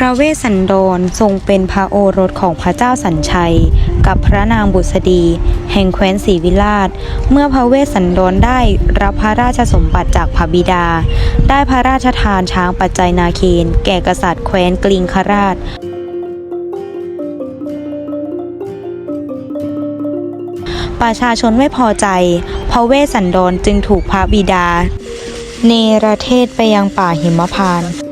พระเวสสันดรทรงเป็นพระโอรสของพระเจ้าสัญชัย กับพระนางบุษดี แห่งแคว้นศรีวิราชเมื่อพระเวสสันดรได้รับพระราชสมบัติจากพระบิดา ได้พระราชทานช้างปัจจัยนาเคนแก่กษัตริย์แคว้นกลิงคราชประชาชนไม่พอใจ พระเวสสันดรจึงถูกพระบิดา เนรเทศไปยังป่าหิมพานต์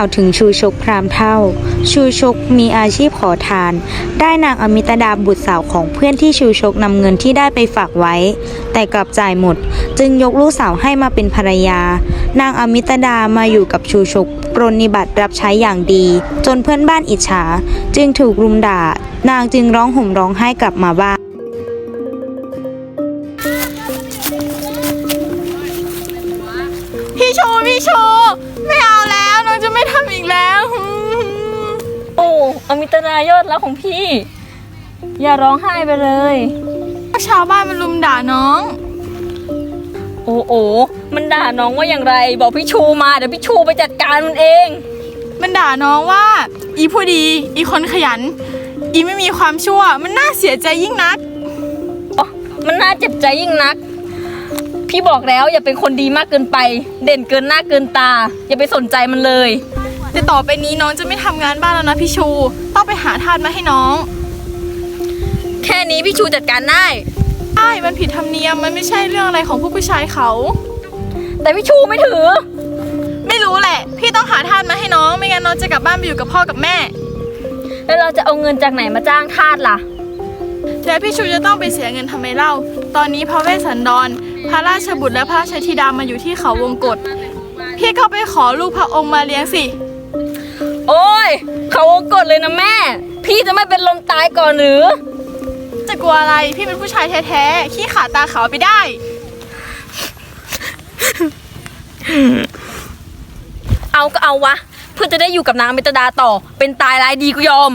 าวถึงชูชกพรามเท่า ชูชกมีอาชีพขอทาน ได้นางอมิตดาบุตรสาวของเพื่อนที่ชูชกนำเงินที่ได้ไปฝากไว้ แต่กลับจ่ายหมด จึงยกลูกสาวให้มาเป็นภรรยา นางอมิตดามาอยู่กับชูชกปรนนิบัติรับใช้อย่างดี จนเพื่อนบ้านอิจฉา จึงถูกรุมด่า นางจึงร้องห่มร้องไห้กลับมาบ้าน ของพี่ อย่าร้องไห้ไปเลย ชาวบ้านมันลุมด่าน้อง โอ้โอมันด่าน้องว่าอย่างไร บอกพี่ชูมาเดี๋ยวพี่ชูไปจัดการมันเอง มันด่าน้องว่า อีผู้ดี อีคนขยัน อีไม่มีความชั่ว มันน่าเสียใจยิ่งนักอ๋อมันน่าเจ็บใจยิ่งนัก พี่บอกแล้วอย่าเป็นคนดีมากเกินไป เด่นเกินหน้าเกินตา อย่าไปสนใจมันเลย แต่ต่อไปนี้น้องจะไม่ทำงานบ้านแล้วนะพี่ชู ต้องไปหาทานมาให้น้อง แค่นี้พี่ชูจัดการได้ ใช่มันผิดธรรมเนียม มันไม่ใช่เรื่องอะไรของพวกผู้ชายเขา แต่พี่ชูไม่ถือ ไม่รู้แหละ พี่ต้องหาทานมาให้น้อง ไม่งั้นน้องจะกลับบ้านไปอยู่กับพ่อกับแม่ แล้วเราจะเอาเงินจากไหนมาจ้างทาสล่ะ แล้วพี่ชูจะต้องไปเสียเงินทำไมเล่า ตอนนี้พระเวสสันดร พระราชบุตรและพระราชธิดามาอยู่ที่เขาวงกฏพี่ก็ไปขอลูกพระองค์มาเลี้ยงสิ โอ้ย เขาวงกดเลยนะแม่ พี่จะไม่เป็นลมตายก่อนหรือ จะกลัวอะไรพี่เป็นผู้ชายแท้ๆ ขี้ขาตาขาวไปได้ เอาก็เอาวะ เพื่อจะได้อยู่กับนางอมิตรดาต่อ เป็นตายร้ายดีก็ยอม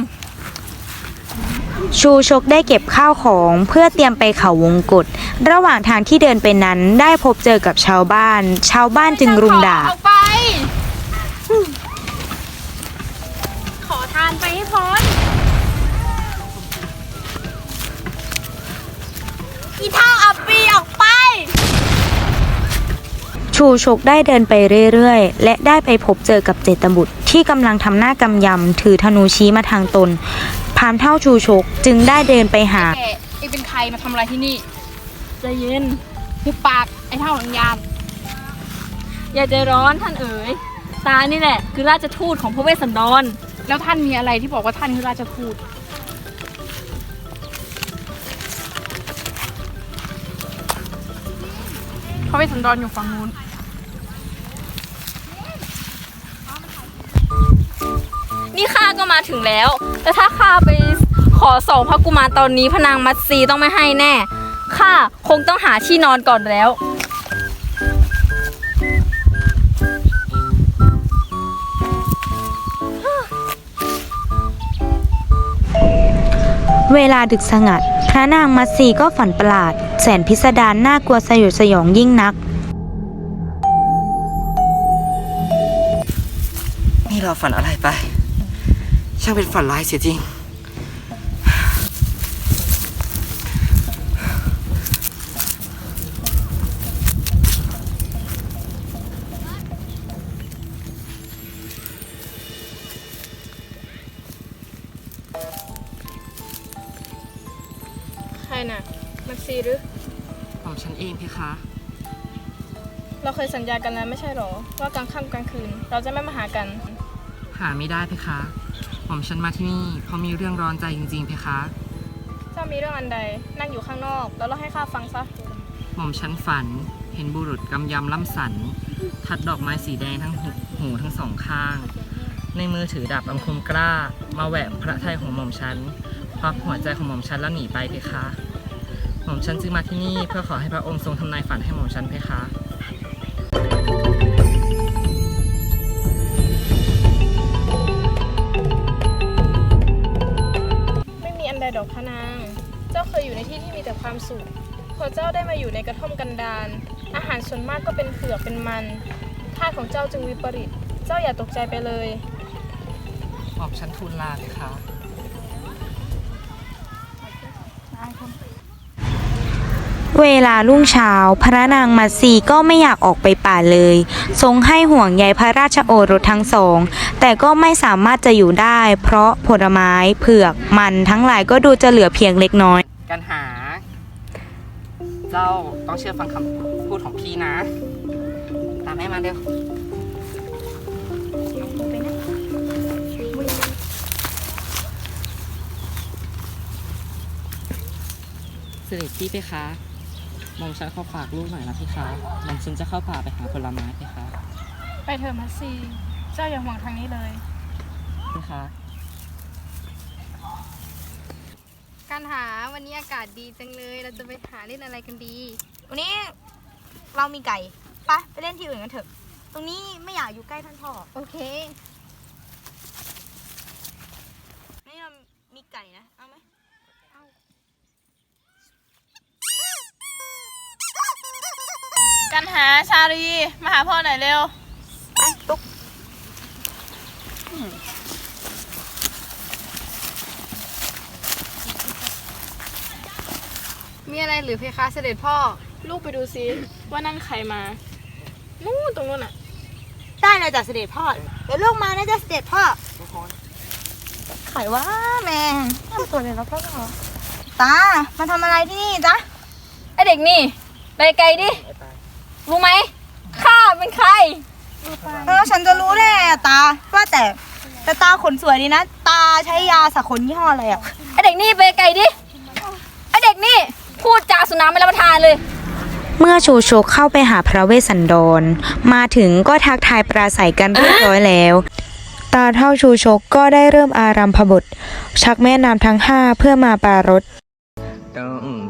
ชูชกได้เก็บข้าวของเพื่อเตรียมไปเขาวงกฏระหว่างทางที่เดินไปนั้นได้พบเจอกับชาวบ้าน ชาวบ้านจึงรุมด่าขอเอาไปขอทานไปให้พ้นอีเท่าอับปีออกไป ชูชกได้เดินไปเรื่อยๆ และได้ไปพบเจอกับเจตบุตร ที่กำลังทำหน้ากำยำถือธนูชี้มาทางตนพรามเท่าชูชกจึงได้เดินไปหา แกเองเป็นใครมาทำอะไรที่นี่ใจเย็นหุบปากไอ้เท่าหลังยาม อย่าใจร้อนท่านเอ๋ย ตานี่แหละ คือราชทูตของพระเวสสันดร แล้วท่านมีอะไรที่บอกว่าท่านคือราชพูดพระเวสสันดรอยู่ฝั่งนู้นนี่ข้าก็มาถึงแล้ว แต่ถ้าข้าไปขอสองพระกุมารตอนนี้พระนางมัตซีต้องไม่ให้แน่ ข้าคงต้องหาที่นอนก่อนแล้ว เวลาดึกสงัด พระนางมัตสีก็ฝันประหลาด แสนพิสดารน่ากลัวสยดสยองยิ่งนัก นี่เราฝันอะไรไป ช่างเป็นฝันร้ายเสียจริง น่ะ มันซีหรือ ของฉันเองเพคะ เราเคยสัญญากันแล้วไม่ใช่หรอ ว่ากลางค่ำกลางคืน เราจะไม่มาหากัน หาไม่ได้เพคะ ผมฉันมาที่นี่เพราะมีเรื่องร้อนใจจริงๆเพคะ เจ้ามีเรื่องอันใด นั่งอยู่ข้างนอก แล้วเราให้ข้าฟังซะ หม่อมฉันฝัน เห็นบุรุษกำยำล่ำสัน ทัดดอกไม้สีแดงทั้งหูหูทั้งสองข้าง ในมือถือดาบอัมคมกล้า มาแหวกพระทัยของหม่อมฉันควักหัวใจของหม่อมฉันแล้วหนีไปเพคะ หม่อมฉันจึงมาที่นี่เพื่อขอให้พระองค์ทรงทำนายฝันให้หม่อมฉันเพคะไม่มีอันใดดอกพระนาง เจ้าเคยอยู่ในที่ที่มีแต่ความสุข พอเจ้าได้มาอยู่ในกระท่อมกันดารอาหารส่วนมากก็เป็นเผือกเป็นมันธาตุของเจ้าจึงวิปริต เจ้าอย่าตกใจไปเลย หม่อมฉันทูลลาเลยค่ะ เวลารุ่งเช้า พระนางมัตสีก็ไม่อยากออกไปป่าเลย ทรงให้ห่วงใยพระราชโอรสทั้งสอง แต่ก็ไม่สามารถจะอยู่ได้ เพราะผลไม้เผือกมันทั้งหลายก็ดูจะเหลือเพียงเล็กน้อย กันหา เจ้าต้องเชื่อฟังคำพูดของพี่นะ ตามแม่มาเร็วเสด็จพี่ไปคะห มอมฉันขอฝากลูกหน่อยนะพี่คะหมอมฉันจะเข้าป่าไปหาผลไม้พี่คะไปเถอะมัสซี เจ้าอย่าห่วงทางนี้เลย พี่คะการหาวันนี้อากาศดีจังเลย เราจะไปหาเล่นอะไรกันดี วันนี้เรามีไก่ปะไปเล่นที่อื่นกันเถอะ ตรงนี้ไม่อยากอยู่ใกล้ท่านพ่อ โอเค นี่เรามีไก่นะ เอาไหม กันหาชาลี มาหาพ่อหน่อยเร็วไปตุ๊กมีอะไรหรือเพคะเสด็จพ่อ ลูกไปดูซิว่านั่นใครมา นู่นตรงนู้นอะ ได้เลยจ้ะเสด็จพ่อ เดี๋ยวลูกมานะจ๊ะเสด็จพ่อไข่ว่าแม่ทำตัวเลยแล้วก็พอตา มาทำอะไรที่นี่จ๊ะ ไอเด็กนี่ ไปไกลดิ รู้ไหมข้าเป็นใคร เออฉันจะรู้ได้ไงอะตา ว่าแต่แต่ตาขนสวยดีนะ ตาใช้ยาสักขนยี่ห้ออะไรอะ ไอเด็กนี่ไปไกลดิ ไอเด็กนี่พูดจาสุนัขไม่รับประทานเลย เมื่อชูชกเข้าไปหาพระเวสสันดร มาถึงก็ทักทายปราศัยกันเรียบร้อยแล้ว ตาเท่าชูชกก็ได้เริ่มอารัมพบท ชักแม่น้ำทั้งห้าเพื่อมาปรารถ ต้อง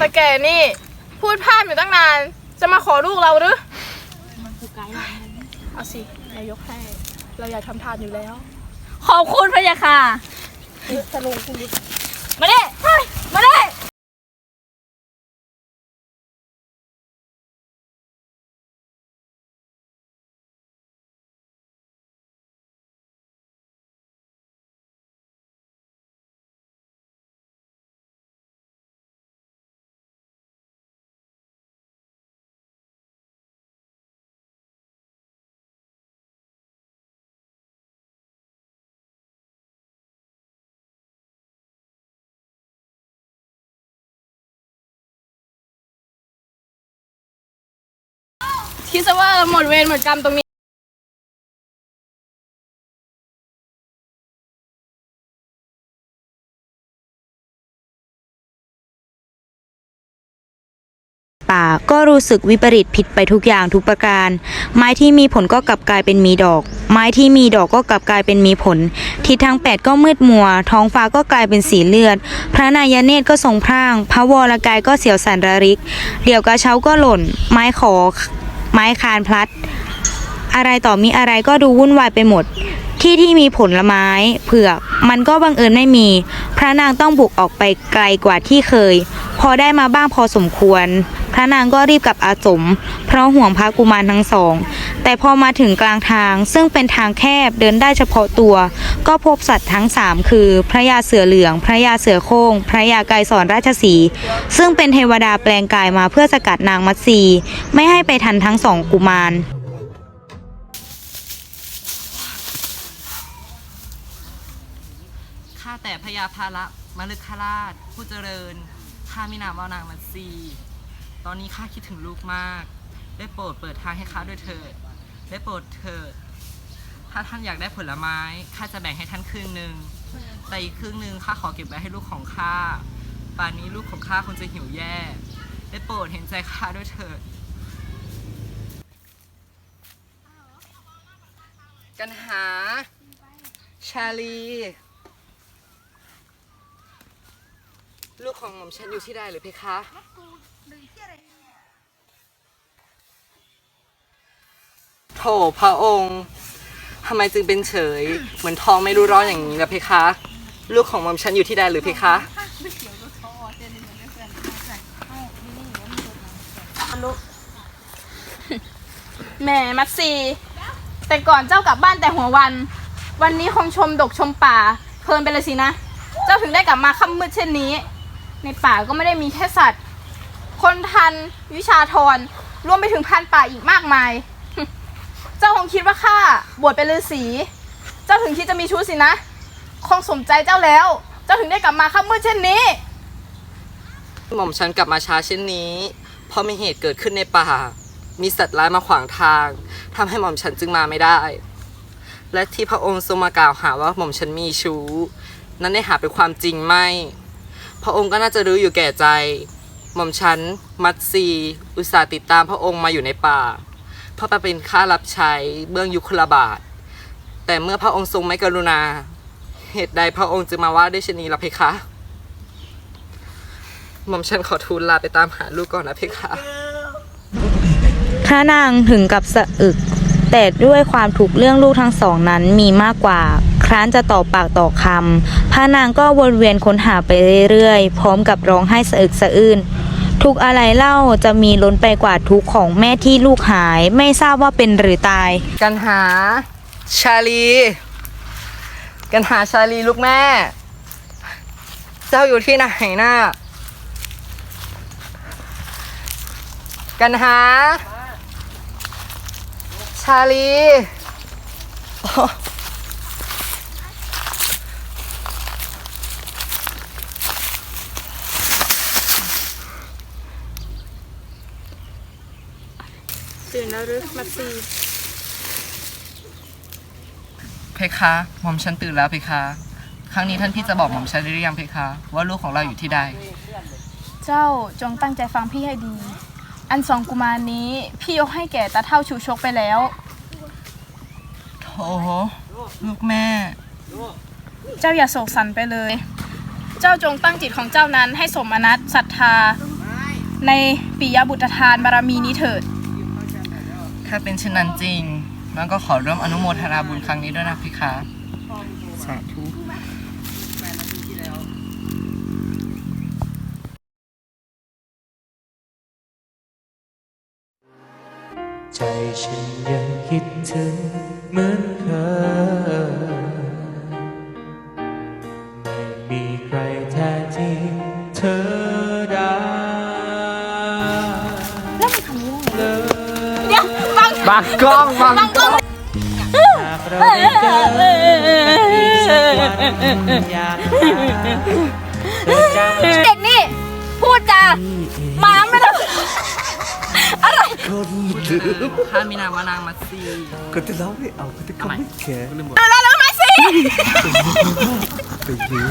อ้ยตาแก่นี่ พูดพร่ำอยู่ตั้งนาน จะมาขอลูกเราหรือ มันคือไกด์เอาสินายกให้ เราอยากทำทานอยู่แล้ว ขอบคุณพะยะค่ะ จะลงคุณดิมาดิ คิดซะว่าหมดเวรหมดกรรมตรงนี้ป่าก็รู้สึกวิปริตผิดไปทุกอย่างทุกประการ ไม้ที่มีผลก็กลับกลายเป็นมีดอก ไม้ที่มีดอกก็กลับกลายเป็นมีผล ทิศทางแปดก็มืดมัว ท้องฟ้าก็กลายเป็นสีเลือด พระนายเนตรก็ทรงพร่าง พระวรกายก็เสียวสันระริก เดี่ยวกระเช้าก็หล่น ไม้ขอ ไม้คานพลัด อะไรต่อมีอะไรก็ดูวุ่นวายไปหมด ที่ที่มีผลไม้เผือก มันก็บังเอิญไม่มี พระนางต้องบุกออกไปไกลกว่าที่เคย พอได้มาบ้างพอสมควร พระนางก็รีบกลับอาสม เพราะห่วงพระกุมารทั้งสอง แต่พอมาถึงกลางทางซึ่งเป็นทางแคบเดินได้เฉพาะตัว ก็พบสัตว์ทั้งสามคือ พระยาเสือเหลือง พระยาเสือโคร่งพระยาไกรสอนราชสี ซึ่งเป็นเทวดาแปลงกายมาเพื่อสกัดนางมัตสีไม่ให้ไปทันทั้งสองกุมารข้าแต่พญาภาระมฤคราชผู้เจริญ ข้ามีนามว่านางมัตสีตอนนี้ข้าคิดถึงลูกมาก ได้โปรดเปิดทางให้ข้าด้วยเถิด ได้โปรดเถิด ถ้าท่านอยากได้ผลไม้ข้าจะแบ่งให้ท่านครึ่งหนึ่งแต่อีกครึ่งหนึ่งข้าขอเก็บไว้ให้ลูกของข้า ป่านนี้ลูกของข้าคงจะหิวแย่ ได้โปรดเห็นใจข้าด้วยเถิด กันหา ชาลี ลูกของหม่อมฉันอยู่ที่ใดหรือเพคะ โถพระองค์ทำไมจึงเป็นเฉย เหมือนทองไม่รู้ร้อนอย่างนี้ล่ะเพคะ ลูกของหม่อมฉันอยู่ที่ใดหรือเพคะแหม่มัดซีแต่ก่อนเจ้ากลับบ้านแต่หัววัน วันนี้คงชมดกชมป่า เพลินไปเลยสินะ เจ้าถึงได้กลับมาค่ำมืดเช่นนี้ ในป่าก็ไม่ได้มีแค่สัตว์ คนทันวิชาทรรวมไปถึงพันป่าอีกมากมาย เจ้าคงคิดว่าข้าบวชเป็นฤาษี เจ้าถึงคิดจะมีชู้สินะ คงสมใจเจ้าแล้ว เจ้าถึงได้กลับมาค่ำมืดเช่นนี้ หม่อมฉันกลับมาช้าเช่นนี้ เพราะมีเหตุเกิดขึ้นในป่า มีสัตว์ร้ายมาขวางทางทำให้หม่อมฉันจึงมาไม่ได้ และที่พระองค์ทรงมากล่าวหาว่าหม่อมฉันมีชู้ นั้นได้หาเป็นความจริงไม่ พระองค์ก็น่าจะรู้อยู่แก่ใจ หม่อมฉันมัดซี อุตส่าห์ติดตามพระองค์มาอยู่ในป่า เพื่อไปเป็นข้ารับใช้เบื้องยุคลบาท แต่เมื่อพระองค์ทรงไม่กรุณา เหตุใดพระองค์จึงมาว่าด้วยชนีล่ะเพคะ หม่อมฉันขอทูลลาไปตามหาลูกก่อนนะเพคะพระนางถึงกับสะอึก แต่ด้วยความถูกเรื่องลูกทั้งสองนั้นมีมากกว่า ครั้นจะต่อปากต่อคำพระนางก็วนเวียนค้นหาไปเรื่อยๆ พร้อมกับร้องไห้สะอึกสะอื้นทุกอะไรเล่าจะมีล้นไปกว่าทุกข์ของแม่ที่ลูกหาย ไม่ทราบว่าเป็นหรือตาย กันหา ชาลี กันหาชาลีลูกแม่ เจ้าอยู่ที่ไหนน่ะกันหา ชาลีโอ้ ตื่น แล้วหรือมัดซีเพคะหม่อมฉันตื่นแล้วเพคะ ครั้งนี้ท่านพี่จะบอกหม่อมฉันหรือยังเพคะ ว่าลูกของเราอยู่ที่ใด เจ้าจงตั้งใจฟังพี่ให้ดี อันสองกุมารนี้พี่ยกให้แก่ตาเท่าชูชกไปแล้ว โถลูกแม่ เจ้าอย่าโศกสันไปเลย เจ้าจงตั้งจิตของเจ้านั้นให้สมนัตศรัทธา ในปิยบุตรทานบารมีนี้เถิด ถ้าเป็นเช่นนั้นจริงน้องก็ขอร่วมอนุโมทนาบุญครั้งนี้ด้วยนะพี่คะสาธุใจฉันยังคิดถึงเหมือนเคย บังกล้องบังกล้องหากเราได้เจอกันอีกสักวันอยากหาเธอจำเด็กนี่ พูดจาหมาไม่ต้องข้ามีนามว่านางมัตซีก็จะเล่าให้เอาก็จะเขาไม่แคร์ลืมบทไปรู้